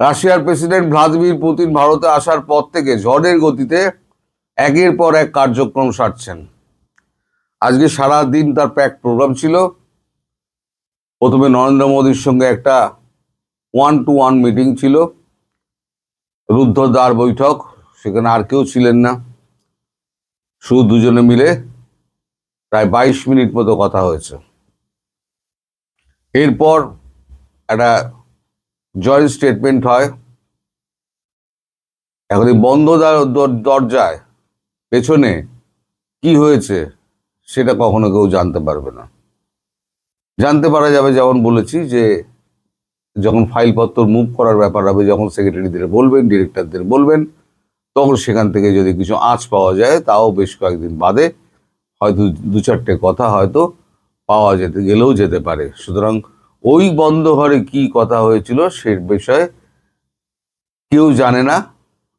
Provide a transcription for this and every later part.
রাশিয়ার president Vladimir Putin ভারতে আসার পর থেকে ঝড়ের গতিতে একের পর এক কার্যক্রম সারছেন। আজকে সারা দিন তার প্যাক প্রোগ্রাম ছিল। প্রথমে নরেন্দ্র মোদীর সঙ্গে একটা ওয়ান টু ওয়ান মিটিং ছিল। রুদ্ধদ্বার বৈঠক, সেখানে আর কেউ ছিলেন না। শুধু দুজনে মিলে প্রায় বাইশ মিনিট মতো কথা হয়েছে। এরপর একটা জয়েন্ট স্টেটমেন্ট হয়। এখন এই বন্ধ দর- দর- দরজায় পেছনে কি হয়েছে সেটা কখনো কেউ জানতে পারবে না। জানতে পারা যাবে যেমন বলেছি যে যখন ফাইলপত্র মুভ করার ব্যাপার হবে, যখন সেক্রেটারিদের বলবেন ডিরেক্টরদের বলবেন, তখন সেখান থেকে যদি কিছু আঁচ পাওয়া যায়, তাও বেশ কয়েকদিন বাদে হয়তো দু, চারটে কথা হয়তো পাওয়া যেতে, গেলেও যেতে পারে। সুতরাং ওই বন্ধ ঘরে কি কথা হয়েছিল সে বিষয়ে কেউ জানে না।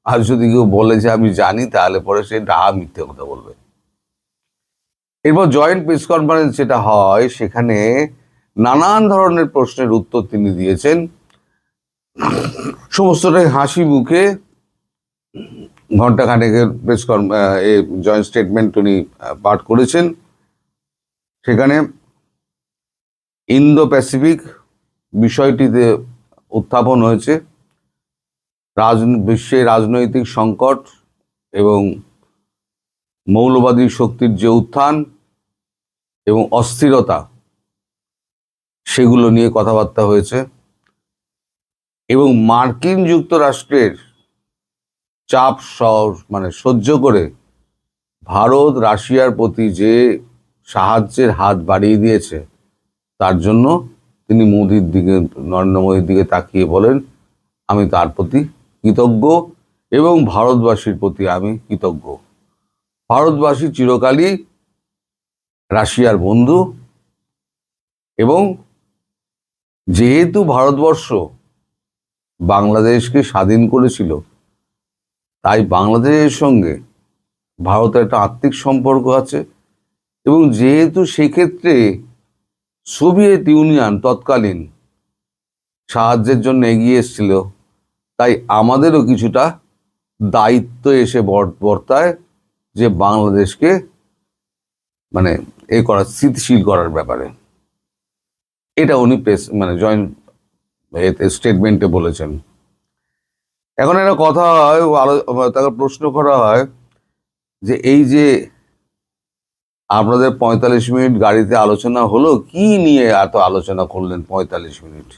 আর যদি কেউ বলে যে আমি জানি, তাহলে পরে সে ডাহা মিথ্যে কথা বলবে। এরপর জয়েন্ট প্রেস কনফারেন্স যেটা হয়, সেখানে নানান ধরনের প্রশ্নের উত্তর তিনি দিয়েছেন। সমস্তটাই হাসি মুখে। ঘন্টাখানেকের প্রেস জয়েন্ট স্টেটমেন্ট উনি পাঠ করেছেন। সেখানে ইন্দো প্যাসিফিক বিষয়টিতে উত্থাপন হয়েছে। রাজ বিশ্বে রাজনৈতিক সংকট এবং মৌলবাদী শক্তির যে উত্থান এবং অস্থিরতা, সেগুলো নিয়ে কথাবার্তা হয়েছে এবং মার্কিন যুক্তরাষ্ট্রের চাপ মানে সহ্য করে ভারত রাশিয়ার প্রতি যে সাহায্যের হাত বাড়িয়ে দিয়েছে তার জন্য তিনি মোদির দিকে, নরেন্দ্র মোদীর দিকে তাকিয়ে বলেন, আমি তার প্রতি কৃতজ্ঞ এবং ভারতবাসীর প্রতি আমি কৃতজ্ঞ। ভারতবাসী চিরকালই রাশিয়ার বন্ধু এবং যেহেতু ভারতবর্ষ বাংলাদেশকে স্বাধীন করেছিল, তাই বাংলাদেশের সঙ্গে ভারতের একটা আত্মিক সম্পর্ক আছে এবং যেহেতু সেক্ষেত্রে সোভিয়েত ইউনিয়ন তৎকালীন সাহায্যের জন্য এগিয়ে এসেছিল। তাই আমাদেরও কিছুটা দায়িত্ব এসে বর- বর্তায় যে বাংলাদেশকে মানে এ করা, স্থিতিশীল করার ব্যাপারে। এটা উনি প্রেস মানে জয়েন্ট স্টেটমেন্টে বলেছেন। এখন একটা কথা হয় তাকে প্রশ্ন করা হয় যে এই যে আপনাদের পঁয়তাল্লিশ মিনিট গাড়িতে আলোচনা হলো? কি নিয়ে এত আলোচনা করলেন পঁয়তাল্লিশ মিনিট?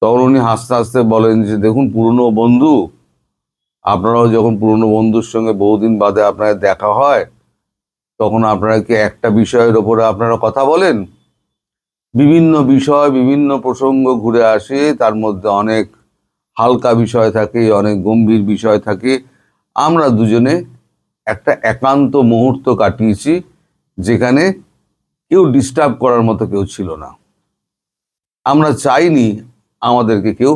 তখন উনি হাসতে হাসতে বলেন যে, দেখুন, পুরনো বন্ধু, আপনারাও যখন পুরনো বন্ধুর সঙ্গে বহুদিন বাদে আপনার দেখা হয়, তখন আপনারা কি একটা বিষয়ের ওপরে আপনারা কথা বলেন? বিভিন্ন বিষয়, বিভিন্ন প্রসঙ্গ ঘুরে আসে, তার মধ্যে অনেক হালকা বিষয় থাকে, অনেক গম্ভীর বিষয় থাকে। আমরা দুজনে একটা একান্ত মুহূর্ত কাটিয়েছি যেখানে কেউ ডিস্টার্ব করার মতো কেউ ছিল না। আমরা চাইনি আমাদেরকে কেউ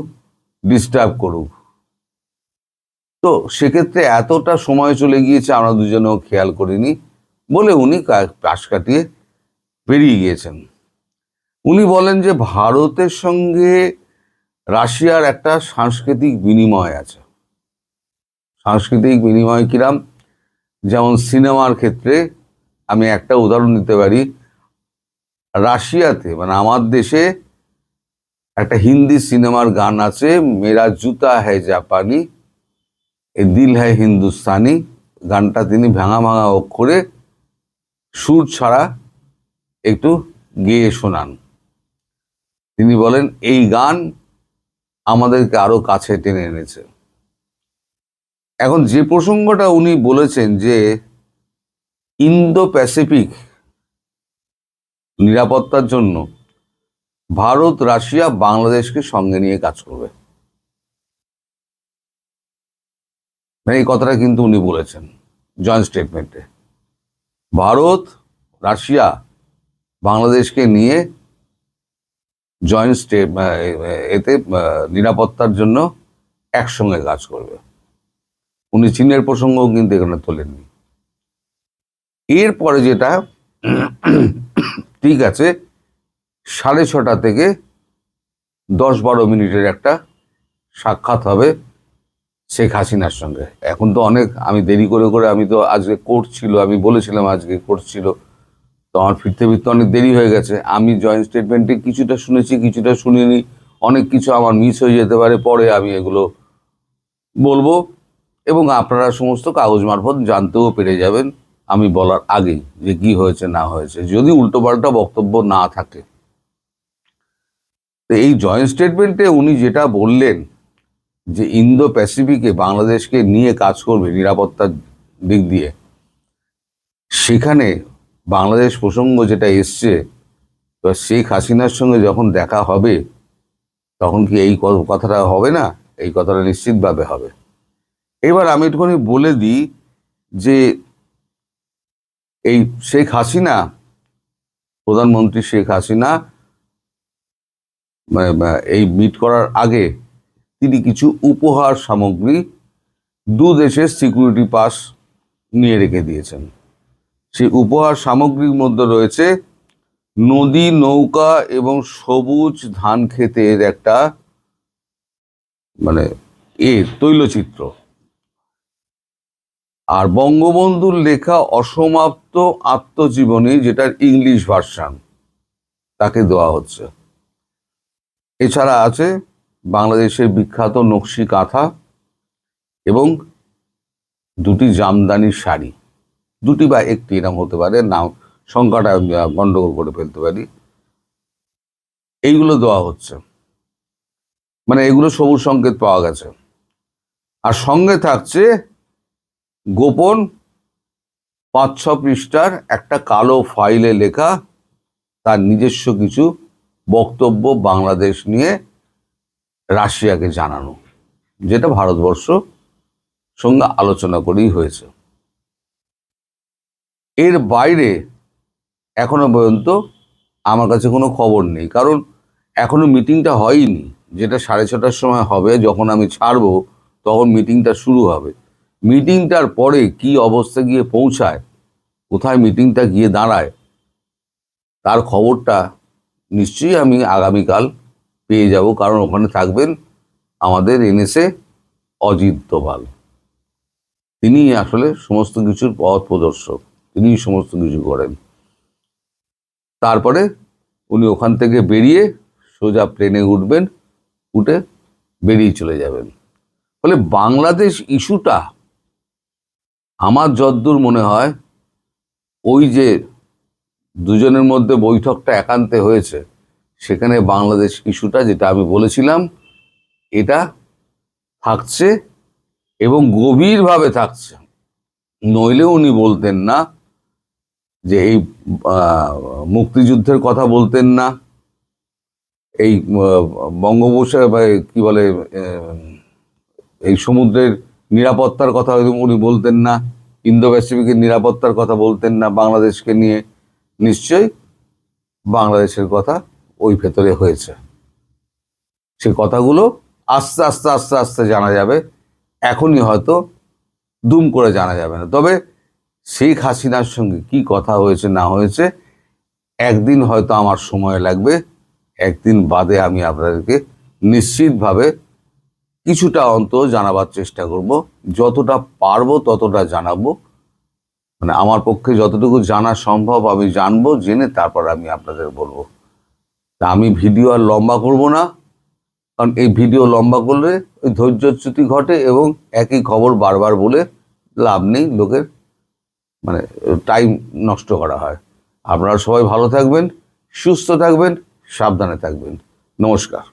ডিস্টার্ব করুক। তো সেক্ষেত্রে এতটা সময় চলে গিয়েছে আমরা দুজনেও খেয়াল করিনি বলে উনি পাশ কাটিয়ে বেরিয়ে গিয়েছেন। উনি বলেন যে ভারতের সঙ্গে রাশিয়ার একটা সাংস্কৃতিক বিনিময় আছে। সাংস্কৃতিক বিনিময় কিরাম? যেমন সিনেমার ক্ষেত্রে আমি একটা উদাহরণ দিতে পারি। রাশিয়াতে মানে আমার দেশে একটা হিন্দি সিনেমার গান আছে, মেরা জুতা হ্যায় জাপানি, এ দিল হ্যায় হিন্দুস্তানি, গানটা তিনি ভাঙা ভাঙা অক্ষরে সুর ছাড়া একটু গেয়ে শোনান। তিনি বলেন, এই গান আমাদেরকে আরও কাছে টেনে এনেছে। এখন যে প্রসঙ্গটা উনি বলেছেন যে ইন্দো প্যাসিফিক নিরাপত্তার জন্য ভারত, রাশিয়া, বাংলাদেশকে সঙ্গে নিয়ে কাজ করবে। মানে এই কথাটা কিন্তু উনি বলেছেন জয়েন্ট স্টেটমেন্টে ভারত, রাশিয়া, বাংলাদেশকে নিয়ে জয়েন্ট স্টেট এতে নিরাপত্তার জন্য একসঙ্গে কাজ করবে। উনি চীনের প্রসঙ্গও কিন্তু এখানে তোলেননি। এরপরে যেটা, ঠিক আছে, সাড়ে ছটা থেকে দশ বারো মিনিটের একটা সাক্ষাৎ হবে শেখ হাসিনার সঙ্গে। এখন তো অনেক, আমি দেরি করে করে, আমি তো আজকে কোর্ট ছিল, আমি বলেছিলাম আজকে কোর্ট ছিল, তো আমার ফিরতে ফিরতে অনেক দেরি হয়ে গেছে। আমি জয়েন্ট স্টেটমেন্টে কিছুটা শুনেছি, কিছুটা শুনিনি, অনেক কিছু আমার মিস হয়ে যেতে পারে, পরে আমি এগুলো বলব। এবং আপনারা সমস্ত কাগজ মারফত জানতেও পেরে যাবেন আমি বলার আগে যে কি হয়েছে, না হয়েছে। যদি উল্টোপাল্টা বক্তব্য না থাকে। এই জয়েন্ট স্টেটমেন্টে উনি যেটা বললেন যে ইন্দো প্যাসিফিকে বাংলাদেশকে নিয়ে কাজ করবে নিরাপত্তার দিক দিয়ে, সেখানে বাংলাদেশ প্রসঙ্গ যেটা এসছে, তো শেখ হাসিনার সঙ্গে যখন দেখা হবে, তখন কি এই কথাটা হবে না? এই কথাটা নিশ্চিতভাবে হবে। এবার আমি একটুখানি বলে দিই যে এই শেখ হাসিনা প্রধানমন্ত্রী শেখ হাসিনা মানে, এই মিট করার আগে তিনি কিছু উপহার সামগ্রী দু দেশের সিকিউরিটি পাস নিয়ে রেখে দিয়েছেন। সেই উপহার সামগ্রীর মধ্যে রয়েছে নদী নৌকা এবং সবুজ ধান ক্ষেতের একটা মানে এ তৈলচিত্র। আর বঙ্গবন্ধুর লেখা অসমাপ্ত আত্মজীবনী যেটার ইংলিশ ভার্সান তাকে দেওয়া হচ্ছে। এছাড়া আছে বাংলাদেশের বিখ্যাত নকশি কাঁথা এবং দুটি জামদানি শাড়ি। দুটি বা একটি এরকম হতে পারে নাম সংখ্যাটা আহ, করে ফেলতে পারি। এইগুলো দেওয়া হচ্ছে। মানে এগুলো সবুজ সংকেত পাওয়া গেছে। আর সঙ্গে থাকছে গোপন পাঁচ, ছ পৃষ্ঠার একটা কালো ফাইলে লেখা তার নিজস্ব কিছু বক্তব্য বাংলাদেশ নিয়ে রাশিয়াকে জানানো, যেটা ভারতবর্ষ সঙ্গে আলোচনা করেই হয়েছে। এর বাইরে এখনও পর্যন্ত আমার কাছে কোনো খবর নেই, কারণ এখনও মিটিংটা হয়নি, যেটা সাড়ে ছটার সময় হবে, যখন আমি ছাড়বো, তখন মিটিংটা শুরু হবে। মিটিংটার পরে কি অবস্থা গিয়ে পৌঁছায়, কোথায় মিটিংটা গিয়ে দাঁড়ায়, তার খবরটা নিশ্চয়ই আমি আগামীকাল পেয়ে যাব, কারণ ওখানে থাকবেন আমাদের এনএসএ অজিত দোভাল। তিনি আসলে সমস্ত কিছুর পথ প্রদর্শক, তিনি সমস্ত কিছু করেন। তারপরে উনি ওখান থেকে বেরিয়ে সোজা প্লেনে উঠবেন, উঠে বেরিয়ে চলে যাবেন। ফলে বাংলাদেশ ইস্যুটা আমার যদ্দূর মনে হয়, ওই যে দুজনের মধ্যে বৈঠকটা একান্তে হয়েছে, সেখানে বাংলাদেশ ইস্যুটা যেটা আমি বলেছিলাম, এটা থাকছে এবং গভীরভাবে থাকছে। নইলে উনি বলতেন না যে এই মুক্তিযুদ্ধের কথা বলতেন না, এই বঙ্গোপসাগর, বা কি বলে এই সমুদ্রের নিরাপত্তার কথা হয়তো উনি বলতেন না, ইন্দো প্যাসিফিকের নিরাপত্তার কথা বলতেন না, বাংলাদেশকে নিয়ে নিশ্চয়ই বাংলাদেশের কথা ওই ভেতরে হয়েছে। সে কথাগুলো আস্তে আস্তে আস্তে আস্তে জানা যাবে। এখনই হয়তো দুম করে জানা যাবে না। তবে শেখ হাসিনার সঙ্গে কি কথা হয়েছে, না হয়েছে, একদিন হয়তো আমার সময় লাগবে, একদিন বাদে আমি আপনাদেরকে নিশ্চিতভাবে কিছুটা অন্তত জানাবার চেষ্টা করব। যতটা পারব ততটা জানাব। মানে আমার পক্ষে যতটুকু জানা সম্ভব আমি জানব, জেনে তারপর আমি আপনাদের বলব। তা আমি ভিডিও আর লম্বা করব না, কারণ এই ভিডিও লম্বা করলে ওই ধৈর্যচ্যুতি ঘটে এবং একই খবর বারবার বলে লাভ নেই, লোকের মানে টাইম নষ্ট করা হয়। আপনারা সবাই ভালো থাকবেন, সুস্থ থাকবেন, সাবধানে থাকবেন। নমস্কার।